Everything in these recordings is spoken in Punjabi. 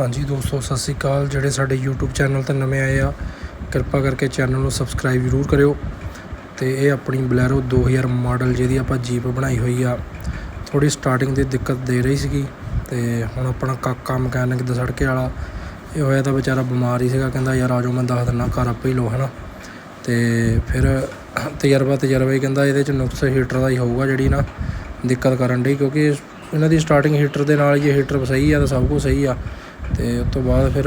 ਹਾਂਜੀ ਦੋਸਤੋ, ਸਤਿ ਸ੍ਰੀ ਅਕਾਲ। ਜਿਹੜੇ ਸਾਡੇ YouTube ਚੈਨਲ ਤੇ ਨਵੇਂ ਆਏ ਆ, ਕਿਰਪਾ ਕਰਕੇ ਚੈਨਲ ਨੂੰ ਸਬਸਕ੍ਰਾਈਬ ਜ਼ਰੂਰ ਕਰਿਓ। ਤੇ ਇਹ ਆਪਣੀ ਬਲੈਰੋ 2000 ਮਾਡਲ ਜਿਹਦੀ ਆਪਾਂ ਜੀਪ ਬਣਾਈ ਹੋਈ ਆ ਥੋੜੀ ਸਟਾਰਟਿੰਗ ਦੀ ਦਿੱਕਤ ਦੇ ਰਹੀ ਸੀਗੀ। ਤੇ ਹੁਣ ਆਪਣਾ ਕਾਕਾ ਮਕੈਨਿਕ ਦਾ ਸੜਕੇ ਵਾਲਾ, ਇਹ ਹੋਇਆ ਤਾਂ ਵਿਚਾਰਾ ਬਿਮਾਰ ਹੀ ਸੀਗਾ, ਕਹਿੰਦਾ ਯਾਰ ਆਜੋ ਮੈਂ ਦੱਸ ਦਿੰਦਾ ਘਰ ਆਪੇ ਹੀ ਲੋ ਹਨਾ। ਤੇ ਫਿਰ ਤਜਰਬਾ ਤਜਰਬਾ ਹੀ ਕਹਿੰਦਾ ਇਹਦੇ ਚ ਨੁਕਸ ਹੀਟਰ ਦਾ ਹੀ ਹੋਊਗਾ ਜਿਹੜੀ ਨਾ ਦਿੱਕਤ ਕਰਨ ਦੀ ਕਿਉਂਕਿ ਇਹਨਾਂ ਦੀ ਸਟਾਰਟਿੰਗ ਹੀਟਰ ਦੇ ਨਾਲ ਹੀ ਇਹ ਹੀਟਰ ਸਹੀ ਆ ਤਾਂ ਸਭ ਕੁਝ ਸਹੀ ਆ। ਅਤੇ ਉਹ ਤੋਂ ਬਾਅਦ ਫਿਰ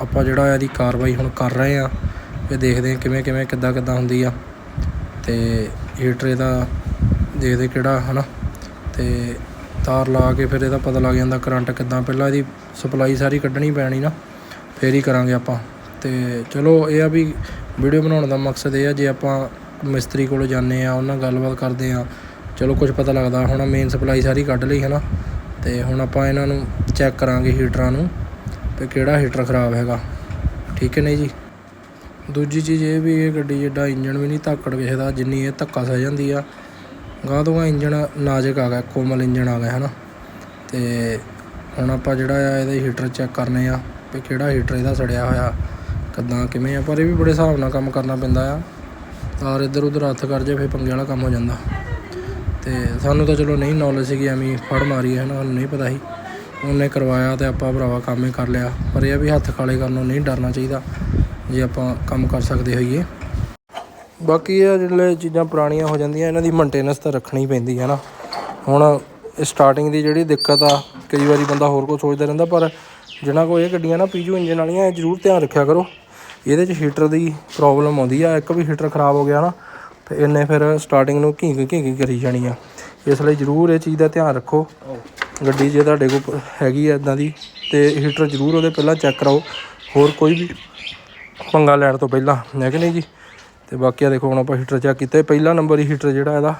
ਆਪਾਂ ਜਿਹੜਾ ਇਹਦੀ ਕਾਰਵਾਈ ਹੁਣ ਕਰ ਰਹੇ ਹਾਂ, ਇਹ ਦੇਖਦੇ ਹਾਂ ਕਿਵੇਂ ਕਿਵੇਂ ਕਿੱਦਾਂ ਕਿੱਦਾਂ ਹੁੰਦੀ ਆ। ਅਤੇ ਹੀਟਰ ਇਹਦਾ ਦੇਖਦੇ ਕਿਹੜਾ ਹੈ ਨਾ ਅਤੇ ਤਾਰ ਲਾ ਕੇ ਫਿਰ ਇਹਦਾ ਪਤਾ ਲੱਗ ਜਾਂਦਾ ਕਰੰਟ ਕਿੱਦਾਂ, ਪਹਿਲਾਂ ਇਹਦੀ ਸਪਲਾਈ ਸਾਰੀ ਕੱਢਣੀ ਪੈਣੀ ਨਾ, ਫੇਰ ਹੀ ਕਰਾਂਗੇ ਆਪਾਂ। ਅਤੇ ਚਲੋ ਇਹ ਆ ਵੀ ਵੀਡੀਓ ਬਣਾਉਣ ਦਾ ਮਕਸਦ ਇਹ ਆ, ਜੇ ਆਪਾਂ ਮਿਸਤਰੀ ਕੋਲ ਜਾਂਦੇ ਆ ਉਹਨਾਂ ਨਾਲ ਗੱਲਬਾਤ ਕਰਦੇ ਆ ਚਲੋ ਕੁਝ ਪਤਾ ਲੱਗਦਾ, ਹੁਣ ਮੇਨ ਸਪਲਾਈ ਸਾਰੀ ਕੱਢ ਲਈ ਹੈ ਨਾ ਅਤੇ ਹੁਣ ਆਪਾਂ ਇਹਨਾਂ ਨੂੰ ਚੈੱਕ ਕਰਾਂਗੇ ਹੀਟਰਾਂ ਨੂੰ ਵੀ ਕਿਹੜਾ ਹੀਟਰ ਖਰਾਬ ਹੈਗਾ। ਠੀਕ ਹੈ ਨਹੀਂ ਜੀ? ਦੂਜੀ ਚੀਜ਼ ਇਹ ਵੀ ਇਹ ਗੱਡੀ ਜਿੱਡਾ ਇੰਜਣ ਵੀ ਨਹੀਂ ਧਾਕੜ ਵੇਖਦਾ ਜਿੰਨੀ ਇਹ ਧੱਕਾ ਸਹਿ ਜਾਂਦੀ ਆ, ਗਾਹ ਤੋਂ ਗਾਹ ਇੰਜਨ ਨਾਜ਼ੁਕ ਆ ਗਿਆ, ਕੋਮਲ ਇੰਜਣ ਆ ਗਿਆ ਹੈ ਨਾ ਅਤੇ ਹੁਣ ਆਪਾਂ ਜਿਹੜਾ ਆ ਇਹਦੇ ਹੀਟਰ ਚੈੱਕ ਕਰਨੇ ਆ ਵੀ ਕਿਹੜਾ ਹੀਟਰ ਇਹਦਾ ਸੜਿਆ ਹੋਇਆ, ਕਿੱਦਾਂ, ਕਿਵੇਂ ਆ, ਪਰ ਇਹ ਵੀ ਬੜੇ ਹਿਸਾਬ ਨਾਲ ਕੰਮ ਕਰਨਾ ਪੈਂਦਾ ਆ। ਤਾਰ ਇੱਧਰ ਉੱਧਰ ਹੱਥ ਕਰ ਜੇ, ਫਿਰ ਪੰਗੇ ਵਾਲਾ ਕੰਮ ਹੋ ਜਾਂਦਾ। ਤੇ ਸਾਨੂੰ ਤਾਂ ਚਲੋ ਨਹੀਂ ਨੌਲੇਜ ਸੀਗੀ, ਐਵੇਂ ਫੜ ਮਾਰੀ ਹੈ ਨਾ, ਸਾਨੂੰ ਨਹੀਂ ਪਤਾ ਸੀ। ਉਹਨੇ ਕਰਵਾਇਆ ਤੇ ਆਪਾਂ ਭਰਾਵਾ ਕੰਮ ਹੀ ਕਰ ਲਿਆ। ਪਰ ਇਹ ਵੀ ਹੱਥ ਖਾਲੇ ਕਰਨੋਂ ਨਹੀਂ ਡਰਨਾ ਚਾਹੀਦਾ, ਜੇ ਆਪਾਂ ਕੰਮ ਕਰ ਸਕਦੇ ਹੋਈਏ। ਬਾਕੀ ਇਹ ਜਿਹੜੇ ਚੀਜ਼ਾਂ ਪੁਰਾਣੀਆਂ ਹੋ ਜਾਂਦੀਆਂ, ਇਹਨਾਂ ਦੀ ਮੇਨਟੇਨੈਂਸ ਤਾਂ ਰੱਖਣੀ ਪੈਂਦੀ ਹੈ ਨਾ। ਹੁਣ ਸਟਾਰਟਿੰਗ ਦੀ ਜਿਹੜੀ ਦਿੱਕਤ ਆ, ਕਈ ਵਾਰੀ ਬੰਦਾ ਹੋਰ ਕੁਝ ਸੋਚਦਾ ਰਹਿੰਦਾ, ਪਰ ਜਿਹਨਾਂ ਕੋਲ ਇਹ ਗੱਡੀਆਂ ਨਾ ਪੀਜੂ ਇੰਜਨ ਵਾਲੀਆਂ, ਇਹ ਜ਼ਰੂਰ ਧਿਆਨ ਰੱਖਿਆ ਕਰੋ। ਇਹਦੇ 'ਚ ਹੀਟਰ ਦੀ ਪ੍ਰੋਬਲਮ ਆਉਂਦੀ ਆ, ਇੱਕ ਵੀ ਹੀਟਰ ਖਰਾਬ ਹੋ ਗਿਆ ਨਾ ਤੇ ਇਹਨੇ ਫਿਰ ਸਟਾਰਟਿੰਗ ਨੂੰ ਘੀਂਗ ਘੀਂਗ ਕਰੀ ਜਾਣੀ ਆ। ਇਸ ਲਈ ਜ਼ਰੂਰ ਇਹ ਚੀਜ਼ ਦਾ ਧਿਆਨ ਰੱਖੋ। ਗੱਡੀ ਜੇ ਤੁਹਾਡੇ ਕੋਲ ਹੈਗੀ ਆ ਇਦਾਂ ਦੀ, ਤੇ ਹੀਟਰ ਜ਼ਰੂਰ ਉਹਦੇ ਪਹਿਲਾਂ ਚੈੱਕ ਕਰਾਓ। ਹੋਰ ਕੋਈ ਵੀ ਪੰਗਾ ਲੈਣ ਤੋਂ ਪਹਿਲਾਂ, ਹੈ ਕਿ ਨਹੀਂ ਜੀ? ਤੇ ਬਾਕੀ ਆ ਦੇਖੋ, ਹੁਣ ਆਪਾਂ ਹੀਟਰ ਚੈੱਕ ਕੀਤਾ। ਪਹਿਲਾ ਨੰਬਰ ਹੀ ਹੀਟਰ ਜਿਹੜਾ ਇਹਦਾ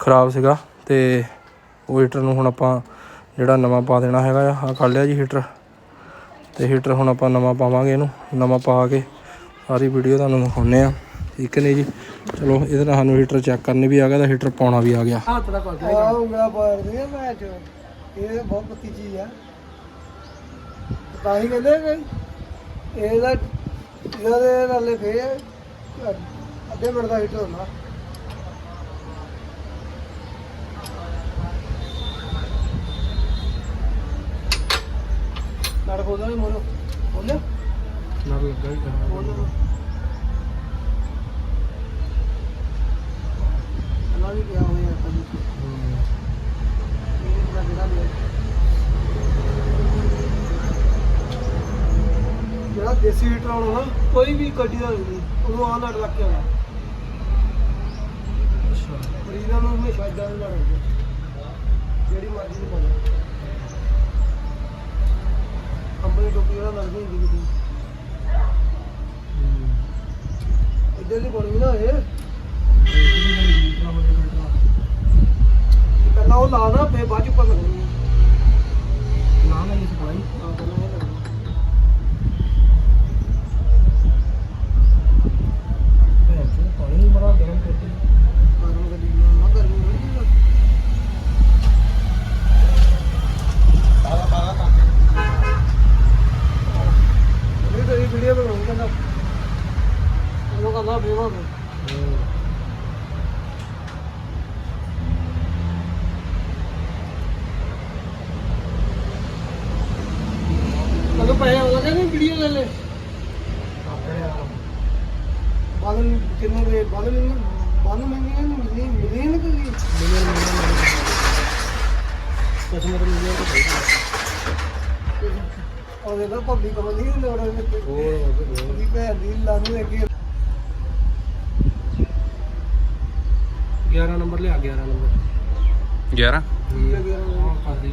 ਖਰਾਬ ਸੀਗਾ, ਤੇ ਉਹ ਹੀਟਰ ਨੂੰ ਹੁਣ ਆਪਾਂ ਜਿਹੜਾ ਨਵਾਂ ਪਾ ਦੇਣਾ ਹੈਗਾ ਆ, ਆਹ ਕਰ ਲਿਆ ਜੀ ਹੀਟਰ ਤੇ ਹੀਟਰ ਹੁਣ ਆਪਾਂ ਨਵਾਂ ਪਾਵਾਂਗੇ ਇਹਨੂੰ, ਨਵਾਂ ਪਾ ਕੇ ਸਾਰੀ ਵੀਡੀਓ ਤੁਹਾਨੂੰ ਦਿਖਾਉਂਦੇ ਆ। ਠੀਕ ਨਹੀਂ ਜੀ। ਚਲੋ ਇਹਦੇ ਨਾਲ ਸਾਨੂੰ ਹੀਟਰ ਚੈੱਕ ਕਰਨੀ ਵੀ ਆ ਗਿਆ ਤਾਂ ਹੀਟਰ ਪਾਉਣਾ ਵੀ ਆ ਗਿਆ। ਹੱਥ ਦਾ ਕਰ ਆ ਉਂਗਲਾ ਪਾੜਦੇ ਆ ਮੈਂ ਚ ਇਹ ਬਹੁਤ ਪੱਤੀ ਚੀਜ਼ ਆ। ਤਾਂ ਹੀ ਕਹਿੰਦੇ ਕਿ ਇਹਦਾ ਇਹਦਾ ਦੇ ਨਾਲੇ ਫੇ ਅੱਧੇ ਮਿੰਟ ਦਾ ਹੀਟਰ ਹੁੰਦਾ। ਨੜ ਖੋਲਦਾ ਨਹੀਂ ਮੋਰੋ ਖੋਲਿਆ? ਨਾਲ ਲੱਗਾ ਹੀ ਖੋਲ। ਅੱਲਾ ਵੀ ਗਿਆ ਹੋਇਆ ਕਦੀ ਇਹ ਦਾ ਜਿਹੜਾ ਲਿਆ ਜਿਹੜਾ ਦੇਸੀ ਹੀਟਰ ਆਉਣਾ ਨਾ ਕੋਈ ਵੀ ਗੱਡੀ ਦਾ ਨਹੀਂ ਉਹਨੂੰ ਆਹ ਨਟ ਲੱਗ ਕੇ ਆਉਣਾ। ਅੱਛਾ। ਮਰੀਜ਼ਾਂ ਨੂੰ ਹਮੇਸ਼ਾ ਇਦਾਂ ਦਾ ਹੁੰਦਾ ਜਿਹੜੀ ਮਰਜ਼ੀ ਨੂੰ ਪਾਣਾ ਕੰਪਨੀ ਟੋਪੀ ਜਿਹੜਾ ਲੱਗਦੀ ਹੁੰਦੀ ਗੱਡੀ ਪਹਿਲਾਂ ਉਹ ਲਾ ਨਾ ਫੇਰ ਬਾਅਦ ਚ ਲੱਗਣੀ ਨਾ ਨਹੀਂ ਸਪਲਾਈ ਆ ਪਹਿਲਾਂ ਇਹ ਲੱਗਣੀ ਪਾਣੀ ਬੜਾ ਗਰਮ ਕਰਦੀ ਗਰਮ ਗੱਡੀ ਨਾਲ ਨਾ ਗਰਮੀ ਹੋਣੀ ਚਾਹੀਦੀ ਇਹ ਤੇਰੀ ਵੀਡੀਓ ਬਣਾਉਂ ਕਹਿੰਦਾ ਉਹ ਕਹਿੰਦਾ ਬੇਵਾ ਮੈਂ ਕਦੋਂ ਪੈਸੇ ਆਉਂਦਾ ਕਹਿੰਦੇ ਵੀਡੀਓ ਲੈ ਲੈ ਬਾਦਲ ਕਿੰਨੇ ਦੇ ਬਾਦਲ ਬਾਦਲ ਮੰਗੇ ਮਿਲੀ ਮਿਲੀ ਨਾ ਕੋਈ? ਕਸਮਤ ਮਿਲਿਆ ਉਹਦੇ ਦਾ ਪੱਬੀ ਕਮਲ ਨਹੀਂ ਲੋੜ ਹੈ ਹੋਰ ਉਹਦੀ ਭੈਣ ਦੀ ਲਾਨੂੰ ਅੱਗੇ 11 ਨੰਬਰ ਲਿਆ 11 ਨੰਬਰ। 11 ਕੀ ਲੱਗਿਆ ਹਾਂ ਕਰ ਦੀ